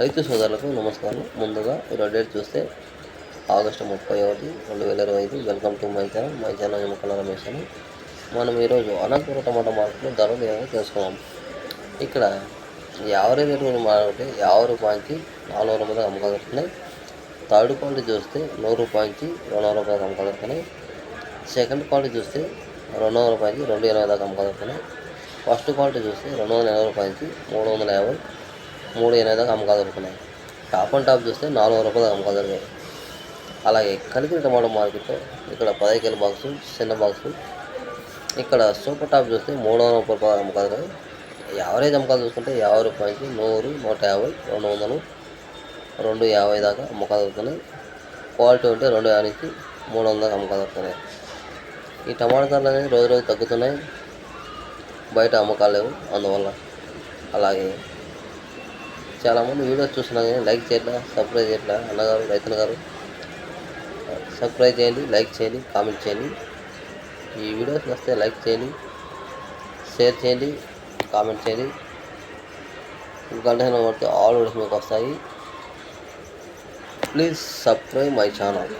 రైతు సోదరులకు నమస్కారం. ముందుగా ఈరోజు డేట్ చూస్తే ఆగస్టు ముప్పై ఒకటి రెండు వేల ఇరవై ఐదు. Welcome to my channel. My channel ఎముకల రమేష్ అని. మనం ఈరోజు అనంతపురం టమాటా మార్కెట్లో ధరలు ఏమో తెలుసుకున్నాం ఇక్కడ యావరేజ్ రేటు మాట్లాడితే యాభై రూపాయలకి నాలుగు రూపాయలు అమ్మకలుగుతున్నాయి థర్డ్ క్వాలిటీ చూస్తే నూరు రూపాయలకి రెండు వందల రూపాయలు అమ్మకలుగుతున్నాయి సెకండ్ క్వాలిటీ చూస్తే రెండు వందల రూపాయలకి రెండు ఇరవై దాకా అమ్మకలుగుతున్నాయి ఫస్ట్ క్వాలిటీ చూస్తే రెండు వందల ఎనభై రూపాయలకి మూడు వందల యాభై. మూడు ఎనభై దాకా అమ్మకాలు దొరుకుతున్నాయి. టాప్ అండ్ టాప్ చూస్తే నాలుగు రూపాయలు అమ్మకాలు దొరికాయి. అలాగే కలిగిన టమాటో మార్కెట్లో ఇక్కడ పదహైదు కిలో బాక్సు చిన్న బాక్సు ఇక్కడ సూపర్ టాప్ చూస్తే మూడు వందల ముప్పై రూపాయలు అమ్మకాలు దొరికాయి. యావరేజ్ అమ్మకాలు చూసుకుంటే యాభై రూపాయలకి నూరు నూట యాభై రెండు వందలు రెండు యాభై దాకా అమ్మకాలు దొరుకుతున్నాయి. క్వాలిటీ ఉంటే రెండు యాభై నుంచి మూడు వందల దాకా అమ్మకాలు దొరుకుతున్నాయి. ఈ టమాటా ధరలు అనేది రోజు రోజు తగ్గుతున్నాయి. బయట అమ్మకాలు లేవు. అందువల్ల అలాగే చాలామంది వీడియోస్ చూస్తున్నా కానీ లైక్ చేయట్లా సబ్స్క్రైబ్ చేయట్లా. అన్నగారు రైతులు గారు సబ్స్క్రైబ్ చేయండి లైక్ చేయండి కామెంట్ చేయండి. ఈ వీడియోస్ వస్తే లైక్ చేయండి షేర్ చేయండి కామెంట్ చేయండి. గంట కొడితే ఆల్ వీడియోస్ మీకు వస్తాయి. Please subscribe my channel.